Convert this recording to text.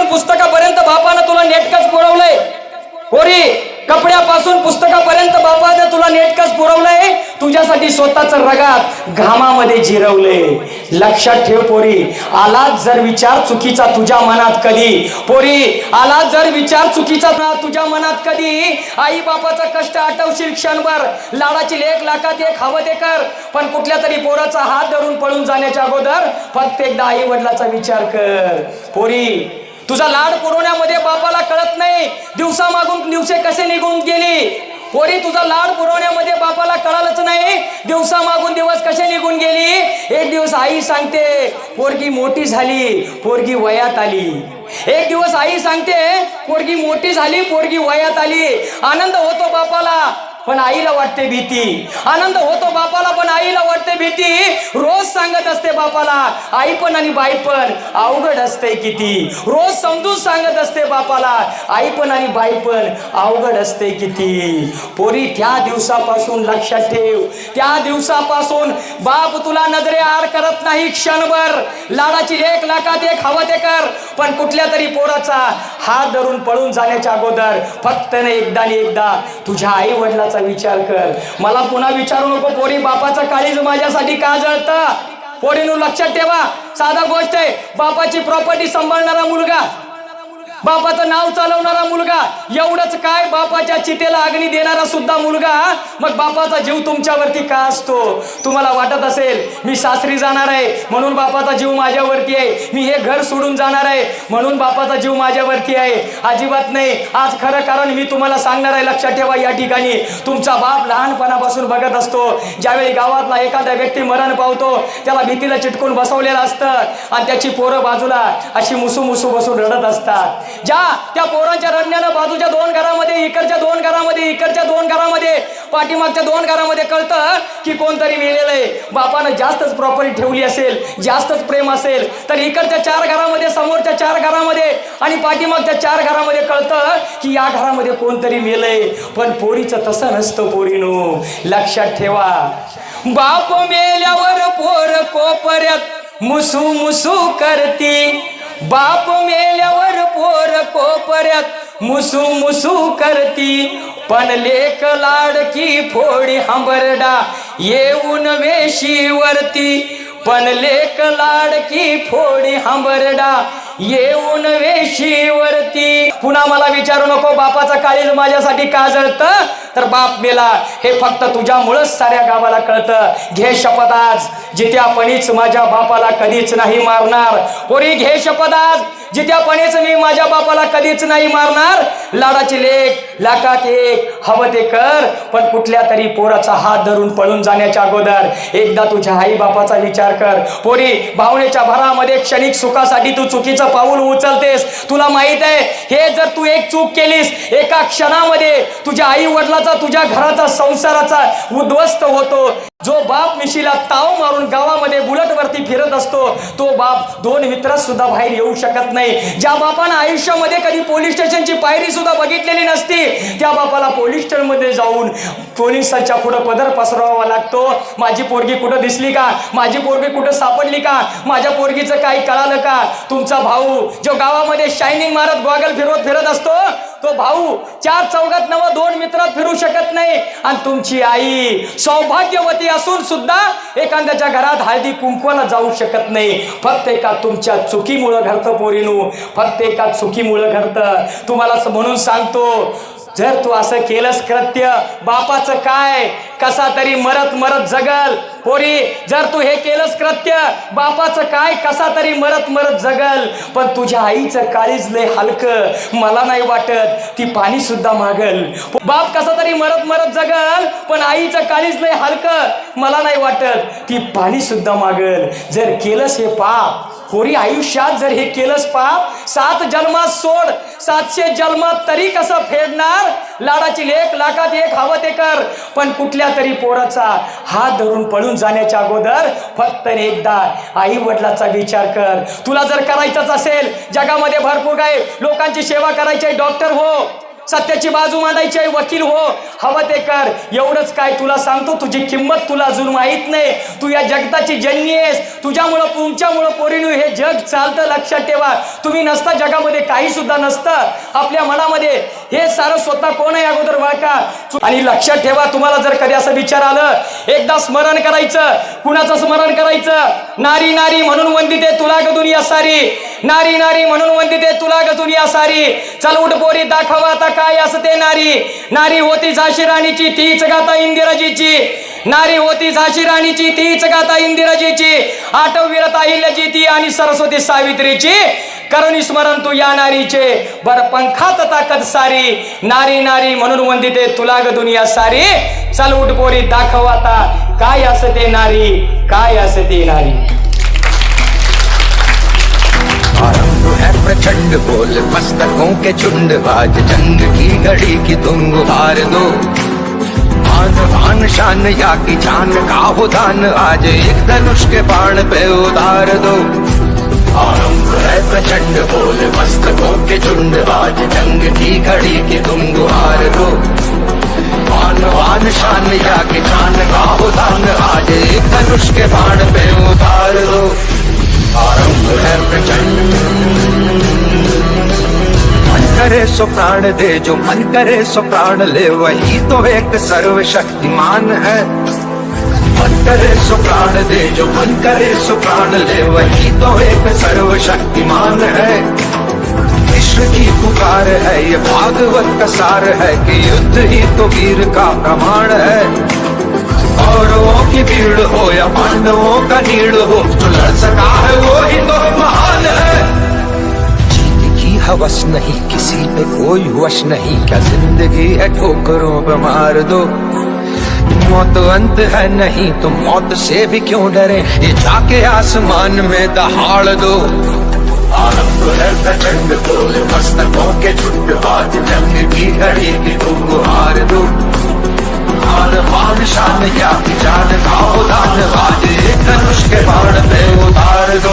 कपड्यापासून पुस्तकापर्यंत बापानं तुला नेटकच पुरवलंय. पोरी कपड्यापासून पुस्तकापर्यंत बापानं तुला नेटकच पुरवलंय. तुझ्यासाठी स्वतःच रगात घामामध्ये जिरवले लक्षात ठेव पोरी आला जर विचार चुकीचा तुझ्या मनात कधी? पोरी आला जर विचार चुकीचा तुझ्या मनात कधी? आई बापाचा कष्ट आठवशील क्षणभर. लाडाची लेख लाखात एक हवं ते कर. पण कुठल्या तरी पोराचा हात धरून पळून जाण्याच्या अगोदर फक्त एकदा आई वडिलाचा विचार कर. पोरी तुझा लाड पुरवण्यामध्ये बापाला कळत नाही. दिवसा मागून दिवसे कसे निघून गेली? पोरी तुझा लाड पुरवण्यामध्ये बापाला कळालंच नाही. दिवसा मागून दिवस कसे निघून गेली? एक दिवस आई सांगते पोरगी मोठी झाली पोरगी वयात आली. एक दिवस आई सांगते पोरगी मोठी झाली पोरगी वयात आली. आनंद होतो बापाला. पण आईला वाटते भीती. आनंद होतो बापाला पण आईला वाटते भीती. रोज सांगत असते बापाला आई पण आणि बाई पण अवघड असते किती. रोज समजून सांगत असते बापाला आई पण आणि बाई पण अवघड असते किती. पोरी त्या दिवसापासून लक्षात ठेव. त्या दिवसापासून बाप तुला नजरे आड करत नाही क्षणभर. लाडाची एक लाखात एक हवं ते कर. पण कुठल्या तरी पोराचा हात धरून पळून जाण्याच्या अगोदर फक्त एकदा आणि एकदा तुझ्या आई वडिला बापाचा विचार कर. मला पुन्हा विचारू नको पोरी. बापाचं काळीज माझ्यासाठी का जळतं? पोरीनु लक्षात ठेवा. साधा गोष्ट आहे बापाची प्रॉपर्टी सांभाळणारा मुलगा बापाचं नाव चालवणारा मुलगा. एवढंच काय? बापाच्या चितेला अग्नी देणारा सुद्धा मुलगा मग बापाचा जीव तुमच्यावरती का असतो? तुम्हाला वाटत असेल मी सासरी जाणार आहे म्हणून बापाचा जीव माझ्यावरती आहे. मी हे घर सोडून जाणार आहे म्हणून बापाचा जीव माझ्यावरती आहे. अजिबात नाही. आज खरं कारण मी तुम्हाला सांगणार आहे लक्षात ठेवा या ठिकाणी. तुमचा बाप लहानपणापासून बघत असतो. ज्यावेळी गावातला एखादा व्यक्ती मरण पावतो त्याला भीतीला चिटकून बसवलेलं असतं. आणि त्याची पोरं बाजूला अशी मुसू मुसू बसून रडत असतात. ज्या त्या पोरांच्या रडण्यानं बाजूच्या दोन घरामध्ये इकडच्या दोन घरामध्ये इकडच्या दोन घरामध्ये पाठीमागच्या दोन घरामध्ये कळतं की कोणतरी मेलेलं आहे. बापानं जास्तच प्रॉपर्टी ठेवली असेल जास्तच प्रेम असेल तर इकडच्या चार घरामध्ये समोरच्या चार घरामध्ये आणि पाठीमागच्या चार घरामध्ये कळतं की या घरामध्ये कोणतरी मेलंय. पण पोरीचं तसं नसतं पोरीनो. लक्षात ठेवा. बाप मेल्यावर पोर कोपऱ्यात मुसू मुसू करती. बाप मेल्यावर पोर कोपऱ्यात मुसू मुसू करती. पण लेक लाडकी फोडी हंबरडा येऊन वेशीवरती. पण लेक लाडकी फोडी हंबरडा येऊन वेशीवरती. पुन्हा मला विचारू नको बापाचा काळीज माझ्यासाठी का जळतं? तर बाप मेला हे फक्त तुझ्यामुळंच साऱ्या गावाला कळतं. घे शपथ आज जित्यापणीच माझ्या बापाला कधीच नाही मारणार. पोरी घे शपथ आज. जित्यापणेच मी माझ्या बापाला कधीच नाही मारणार. लाडाची लेख लाखात एक हवं ते कर. पण कुठल्या तरी पोराचा हात धरून पळून जाण्याच्या अगोदर एकदा तुझ्या आई बापाचा विचार कर. पोरी भावनेच्या भरामध्ये क्षणिक सुखासाठी तू चुकीचं पाऊल उचलतेस. तुला माहीत आहे हे जर तू एक चूक केलीस एका क्षणामध्ये तुझ्या आई वडिलाचा तुझ्या घराचा संसाराचा उद्ध्वस्त होतो. जो बाप मिशीला ताव मारून गावामध्ये बुलटवरती फिरत असतो तो बाप दोन मित्र सुद्धा बाहेर येऊ शकत नाही. ज्या बापानं आयुष्यामध्ये कधी पोलीस स्टेशनची पायरी सुद्धा बघितलेली नसती त्या बापाला पोलीस स्टेशनमध्ये जाऊन पोलिसांच्या पुढं पदर पसरवावा लागतो. माझी पोरगी कुठं दिसली का? माझी पोरगी कुठं सापडली का? माझ्या पोरगीचं काही कळालं का? तुमचा भाऊ जो गावामध्ये शायनिंग मारत गॉगल फिरवत फिरत असतो तो भाऊ चार चौघात नव दोन मित्रात फिरू शकत नाही. आणि तुमची आई सौभाग्यवती असून सुद्धा एखाद्याच्या घरात हळदी कुंकवाला जाऊ शकत नाही. फक्त एका तुमच्या चुकीमुळं घडतं पोरीनू. फक्त एका चुकीमुळं घडतं. तुम्हाला म्हणून सांगतो जर तू असं केलंस कृत्य बापाचं काय? कसा तरी मरत मरत जगल. पोरी जर तू हे केलंस कृत्य बापाचं काय? कसा तरी मरत मरत जगल. पण तुझ्या आईचं काळीज लय हलकं. मला नाही वाटत ती पाणी सुद्धा मागल. बाप कसा तरी मरत मरत जगल पण आईचं काळीज लय हलकं. मला नाही वाटत ती पाणी सुद्धा मागल. जर केलंस हे पाप खोरी आयुष्यात जर हे केलंस पाप सात जन्मात सोड सातशे जन्मात तरी कसं फेडणार? लाडाची लेख लाखात एक हवं ते कर. पण कुठल्या तरी पोराचा हात धरून पळून जाण्याच्या अगोदर फक्त एकदा आई वडिलाचा विचार कर. तुला जर करायचंच असेल जगामध्ये भरपूर काय लोकांची सेवा करायची डॉक्टर हो. सत्याची बाजू मांडायची आहे वकील हो. हवं ते कर. एवढंच काय तुला सांगतो तुझी किंमत तुला अजून माहीत नाही. तू या जगताची जननी आहेस. तुझ्यामुळं तुमच्यामुळं पोरीनू हे जग चालतं लक्षात ठेवा. तुम्ही नसता जगामध्ये काही सुद्धा नसतं. आपल्या मनामध्ये हे सारं स्वतः कोण आहे अगोदर वळका आणि लक्षात ठेवा तुम्हाला जर कधी असं विचार आलं एकदा स्मरण करायचं. कुणाचं स्मरण करायचं? नारी नारी म्हणून वंदिते तुला ग दुनिया सारी. नारी नारी म्हणून वंदिते तुला गजून दुनिया सारी. चल उठ पोरी दाखवा आता काय असते नारी. नारी होती झाशी राणीची तीच गाता इंदिराजीची. नारी होती झाशी राणीची तीच गाता इंदिराजीची. आठव विरत अहिल्याची ती आणि सरस्वती सावित्रीची. करुणी स्मरण तू या नारीचे. बर पंखात ताकद सारी. नारी नारी म्हणून वंदिते तुला ग दुनिया सारी. चल उठ पोरी दाखव आता काय असते नारी काय असते नारी. आरंभ है प्रचंड बोल, मस्तकों के झुंड बाज जंग की घड़ी की तुम हार दो। आन आन शान, या की जान का हो दान आज एक धनुष के बाण पे उतार दो। आरंभ है प्रचंड बोल, मस्तकों के झुंड बाज जंग की घड़ी की तुम गुहार दो। आन आन शान, या की जान का हो दान आज एक धनुष के बाण पे करे सो प्राण दे, जो मन करे सो प्राण ले, वही तो एक सर्वशक्तिमान है। मन करे सो प्राण दे, जो मन करे सो प्राण ले, वही तो एक सर्वशक्तिमान है। विश्व की पुकार है, ये भागवत का सार है कि युद्ध ही तो वीर का प्रमाण है। कौरवों की भीड़ हो या पांडवों का नीड़ हो, जो लड़ सका है वो ही तो महान हवस नहीं, किसी पे कोई वश नहीं। क्या ज़िंदगी है ठोकरों पर मार दो? मौत अंत है नहीं तो मौत से भी क्यों डरे? ये जाके आसमान में दहाड़ दो। तो शान क्या जान एक धनुष के बाण पे उतार दो।